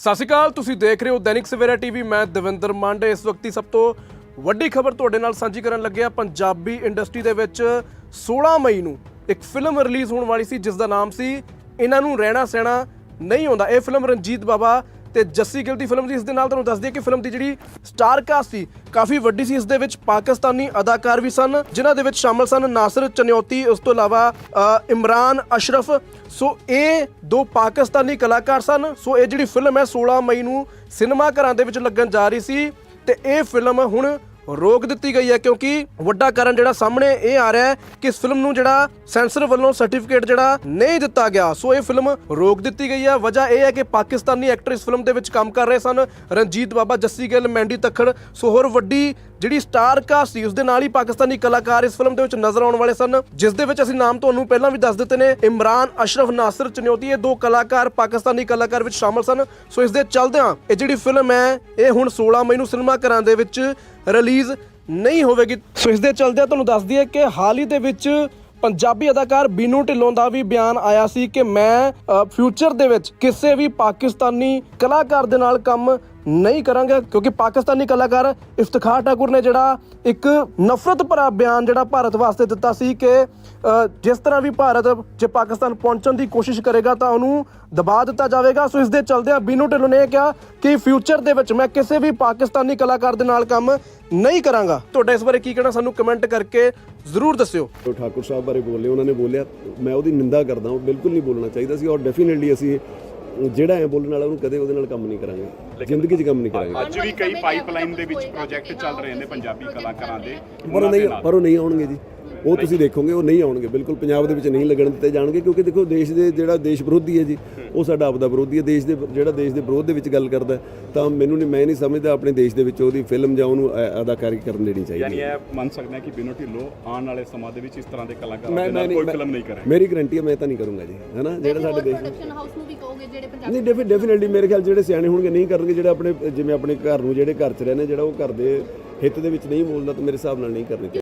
ਸਤਿ ਸ਼੍ਰੀ ਅਕਾਲ, ਤੁਸੀਂ ਦੇਖ ਰਹੇ ਹੋ ਦੈਨਿਕ ਸਵੇਰਾ ਟੀਵੀ। ਮੈਂ ਦਵਿੰਦਰ ਮੰਡ। ਇਸ ਵਕਤ ਦੀ ਸਭ ਤੋਂ ਵੱਡੀ ਖਬਰ ਤੁਹਾਡੇ ਨਾਲ ਸਾਂਝੀ ਕਰਨ ਲੱਗਿਆ। ਪੰਜਾਬੀ ਇੰਡਸਟਰੀ ਦੇ ਵਿੱਚ 16 ਮਈ ਨੂੰ ਇੱਕ ਫਿਲਮ ਰਿਲੀਜ਼ ਹੋਣ ਵਾਲੀ ਸੀ ਜਿਸ ਦਾ ਨਾਮ ਸੀ, ਇਹਨਾਂ ਨੂੰ ਰਹਿਣਾ ਸਹਿਣਾ ਨਹੀਂ ਆਉਂਦਾ। ਇਹ ਫਿਲਮ ਰਣਜੀਤ ਬਾਬਾ ਤੇ ਜੱਸੀ ਗਿੱਲ ਦੀ ਫਿਲਮ ਸੀ ਇਸ ਦੇ ਨਾਲ ਤੁਹਾਨੂੰ ਦੱਸ ਦਈਏ ਕਿ ਫਿਲਮ ਦੀ ਜਿਹੜੀ ਸਟਾਰ ਕਾਸਟ ਸੀ, ਕਾਫੀ ਵੱਡੀ ਸੀ। ਇਸ ਦੇ ਵਿੱਚ ਪਾਕਿਸਤਾਨੀ ਅਦਾਕਾਰ ਵੀ ਸਨ, ਜਿਨ੍ਹਾਂ ਦੇ ਵਿੱਚ ਸ਼ਾਮਲ ਸਨ ਨਾਸਰ ਚਨਿਓਤੀ, ਉਸ ਤੋਂ ਇਲਾਵਾ ਇਮਰਾਨ ਅਸ਼ਰਫ। ਸੋ ਇਹ ਦੋ ਪਾਕਿਸਤਾਨੀ ਕਲਾਕਾਰ ਸਨ। ਸੋ ਇਹ ਜਿਹੜੀ ਫਿਲਮ ਹੈ 16 ਮਈ ਨੂੰ ਸਿਨੇਮਾ ਘਰਾਂ ਦੇ ਵਿੱਚ ਲੱਗਣ ਜਾ ਰਹੀ ਸੀ ਤੇ ਇਹ ਫਿਲਮ ਹੁਣ ਰੋਕ ਦਿੱਤੀ ਗਈ ਹੈ ਕਿਉਂਕਿ ਵੱਡਾ ਕਾਰਨ ਜਿਹੜਾ ਸਾਹਮਣੇ ਇਹ ਆ ਰਿਹਾ ਹੈ ਕਿ ਇਸ ਫਿਲਮ ਨੂੰ ਜਿਹੜਾ ਸੈਂਸਰ ਵੱਲੋਂ ਸਰਟੀਫਿਕੇਟ ਜਿਹੜਾ ਨਹੀਂ ਦਿੱਤਾ ਗਿਆ। ਸੋ ਇਹ ਫਿਲਮ ਰੋਕ ਦਿੱਤੀ ਗਈ ਹੈ। ਵਜ੍ਹਾ ਇਹ ਹੈ ਕਿ ਪਾਕਿਸਤਾਨੀ ਐਕਟਰ ਇਸ ਫਿਲਮ ਦੇ ਵਿੱਚ ਕੰਮ ਕਰ ਰਹੇ ਸਨ, ਰਣਜੀਤ ਬਾਬਾ, ਜੱਸੀ ਗਿੱਲ ਮੈਂਡੀ ਤੱਖੜ। ਸੋ ਹੋਰ ਵੱਡੀ ਜਿਹੜੀ ਸਟਾਰ ਕਾਸਟ ਸੀ ਉਸ ਦੇ ਨਾਲ ਹੀ ਪਾਕਿਸਤਾਨੀ ਕਲਾਕਾਰ ਇਸ ਫਿਲਮ ਦੇ ਵਿੱਚ ਨਜ਼ਰ ਆਉਣ ਵਾਲੇ ਸਨ। ਜਿਸ ਦੇ ਵਿੱਚ ਅਸੀਂ ਨਾਮ ਤੁਹਾਨੂੰ ਪਹਿਲਾਂ ਵੀ ਦੱਸ ਦਿੱਤੇ ਨੇ, ਇਮਰਾਨ, ਅਸ਼ਰਫ ਨਾਸਰ ਚਨਿਓਤੀ, ਇਹ ਦੋ ਕਲਾਕਾਰ ਪਾਕਿਸਤਾਨੀ ਕਲਾਕਾਰ ਵਿੱਚ ਸ਼ਾਮਲ ਸਨ। ਸੋ ਇਸ ਦੇ ਚੱਲਦਿਆਂ ਇਹ ਜਿਹੜੀ ਫਿਲਮ ਹੈ, ਇਹ ਹੁਣ 16 ਮਈ ਨੂੰ ਸਿਨੇਮਾ ਘਰਾਂ ਦੇ ਵਿੱਚ ਰਿਲੀਜ਼ ਨਹੀਂ ਹੋਵੇਗੀ। ਸੋ ਇਸ ਦੇ ਚੱਲਦਿਆਂ ਤੁਹਾਨੂੰ ਦੱਸ ਦਈਏ ਕਿ ਹਾਲ ਹੀ ਦੇ ਵਿੱਚ ਪੰਜਾਬੀ ਅਦਾਕਾਰ ਬੀਨੂ ਢਿੱਲੋਂ ਦਾ ਵੀ ਬਿਆਨ ਆਇਆ ਸੀ ਕਿ ਮੈਂ ਫਿਊਚਰ ਦੇ ਵਿੱਚ ਕਿਸੇ ਵੀ ਪਾਕਿਸਤਾਨੀ ਕਲਾਕਾਰ ਦੇ ਨਾਲ ਕੰਮ ਨਹੀਂ ਕਰਾਂਗੇ, ਕਿਉਂਕਿ ਪਾਕਿਸਤਾਨੀ ਕਲਾਕਾਰ ਇਫਤਖਾਰ ਠਾਕੁਰ ਨੇ ਜਿਹੜਾ ਇੱਕ ਨਫ਼ਰਤ ਭਰਾ ਬਿਆਨ ਜਿਹੜਾ ਭਾਰਤ ਵਾਸਤੇ ਦਿੱਤਾ ਸੀ ਕਿ ਜਿਸ ਤਰ੍ਹਾਂ ਵੀ ਭਾਰਤ ਜੇ ਪਾਕਿਸਤਾਨ ਪਹੁੰਚਣ ਦੀ ਕੋਸ਼ਿਸ਼ ਕਰੇਗਾ ਤਾਂ ਉਹਨੂੰ ਦਬਾ ਦਿੱਤਾ ਜਾਵੇਗਾ। ਸੋ ਇਸ ਦੇ ਚਲਦਿਆਂ ਬੀਨੂ ਢਿੱਲੋਂ ਨੇ ਇਹ ਕਿਹਾ ਕਿ ਫਿਊਚਰ ਦੇ ਵਿੱਚ ਮੈਂ ਕਿਸੇ ਵੀ ਪਾਕਿਸਤਾਨੀ ਕਲਾਕਾਰ ਦੇ ਨਾਲ ਕੰਮ ਨਹੀਂ ਕਰਾਂਗਾ। ਤੁਹਾਡਾ ਇਸ ਬਾਰੇ ਕੀ ਕਹਿਣਾ, ਸਾਨੂੰ ਕਮੈਂਟ ਕਰਕੇ ਜ਼ਰੂਰ ਦੱਸਿਓ। ਠਾਕੁਰ ਸਾਹਿਬ ਬਾਰੇ ਬੋਲੇ, ਉਹਨਾਂ ਨੇ ਬੋਲਿਆ, ਮੈਂ ਉਹਦੀ ਨਿੰਦਾ ਕਰਦਾ ਹਾਂ ਬਿਲਕੁਲ ਨਹੀਂ ਬੋਲਣਾ ਚਾਹੀਦਾ ਸੀ ਔਰ ਡੈਫੀਨਿਟਲੀ ਅਸੀਂ ਜਿਹੜਾ ਹੈ ਬੋਲਣ ਵਾਲਾ ਉਹਨੂੰ ਕਦੇ ਉਹਦੇ ਨਾਲ ਕੰਮ ਨਹੀਂ ਕਰਾਂਗੇ। ਜ਼ਿੰਦਗੀ 'ਚ ਕੰਮ ਨਹੀਂ ਕਰਾਂਗੇ। ਅੱਜ ਵੀ ਕਈ ਪਾਈਪਲਾਈਨ ਦੇ ਵਿੱਚ ਪ੍ਰੋਜੈਕਟ ਚੱਲ ਰਹੇ ਨੇ ਪੰਜਾਬੀ ਕਲਾਕਾਰਾਂ ਦੇ ਪਰ ਉਹ ਨਹੀਂ ਪਰ ਉਹ ਨਹੀਂ ਆਉਣਗੇ ਜੀ। ਉਹ ਤੁਸੀਂ ਦੇਖੋਗੇ ਉਹ ਨਹੀਂ ਆਉਣਗੇ। ਬਿਲਕੁਲ ਪੰਜਾਬ ਦੇ ਵਿੱਚ ਨਹੀਂ ਲੱਗਣ ਦਿੱਤੇ ਜਾਣਗੇ ਕਿਉਂਕਿ ਦੇਖੋ ਦੇਸ਼ ਦੇ ਜਿਹੜਾ ਦੇਸ਼ ਵਿਰੋਧੀ ਹੈ ਜੀ ਉਹ ਸਾਡਾ ਆਪਦਾ ਵਿਰੋਧੀ ਹੈ। ਦੇਸ਼ ਦੇ ਜਿਹੜਾ ਦੇਸ਼ ਦੇ ਵਿਰੋਧ ਦੇ ਵਿੱਚ ਗੱਲ ਕਰਦਾ ਤਾਂ ਮੈਨੂੰ ਨਹੀਂ ਮੈਂ ਨਹੀਂ ਸਮਝਦਾ ਆਪਣੇ ਦੇਸ਼ ਦੇ ਵਿੱਚ ਉਹਦੀ ਫਿਲਮ ਜਾਂ ਉਹਨੂੰ ਅਦਾਕਾਰੀ ਕਰਨ ਦੇਣੀ ਚਾਹੀਦੀ ਯਾਨੀ ਇਹ ਮੰਨ ਸਕਦੇ ਹਾਂ ਕਿ ਬਿਨੋ ਢਿੱਲੋਂ ਆਉਣ ਵਾਲੇ ਸਮਾਂ ਦੇ ਵਿੱਚ ਇਸ ਤਰ੍ਹਾਂ ਦੇ ਕਲਾਕਾਰਾਂ ਮੈਂ ਦੇ ਨਾਲ ਕੋਈ ਫਿਲਮ ਨਹੀਂ ਕਰੇ ਮੇਰੀ ਗਰੰਟੀ ਹੈ ਮੈਂ ਤਾਂ ਨਹੀਂ ਕਰੂੰਗਾ ਜੀ ਹੈਨਾ ਜਿਹੜਾ ਸਾਡੇ ਦੇਸ਼ ਪ੍ਰੋਡਕਸ਼ਨ ਹਾਊਸ ਨੂੰ ਵੀ ਕਹੋਗੇ ਜਿਹੜੇ ਪੰਜਾਬੀ ਨਹੀਂ ਡੈਫੀ ਡੈਫੀਨਿਟਲੀ ਮੇਰੇ ਖਿਆਲ ਜਿਹੜੇ ਸਿਆਣੇ ਹੋਣਗੇ ਨਹੀਂ ਕਰਨਗੇ ਜਿਹੜੇ ਆਪਣੇ ਜਿਵੇਂ ਆਪਣੇ ਘਰ ਨੂੰ ਜਿਹੜੇ ਘਰ 'ਚ ਰਹਿੰਦੇ ਜਿਹੜਾ ਉਹ ਘਰ ਦੇ ਹਿੱਤ ਦੇ ਵਿੱਚ ਨਹੀਂ ਬੋਲਦਾ ਤਾਂ ਮੇਰੇ ਹਿਸਾਬ ਨਾਲ ਨਹੀਂ ਕਰਨੀ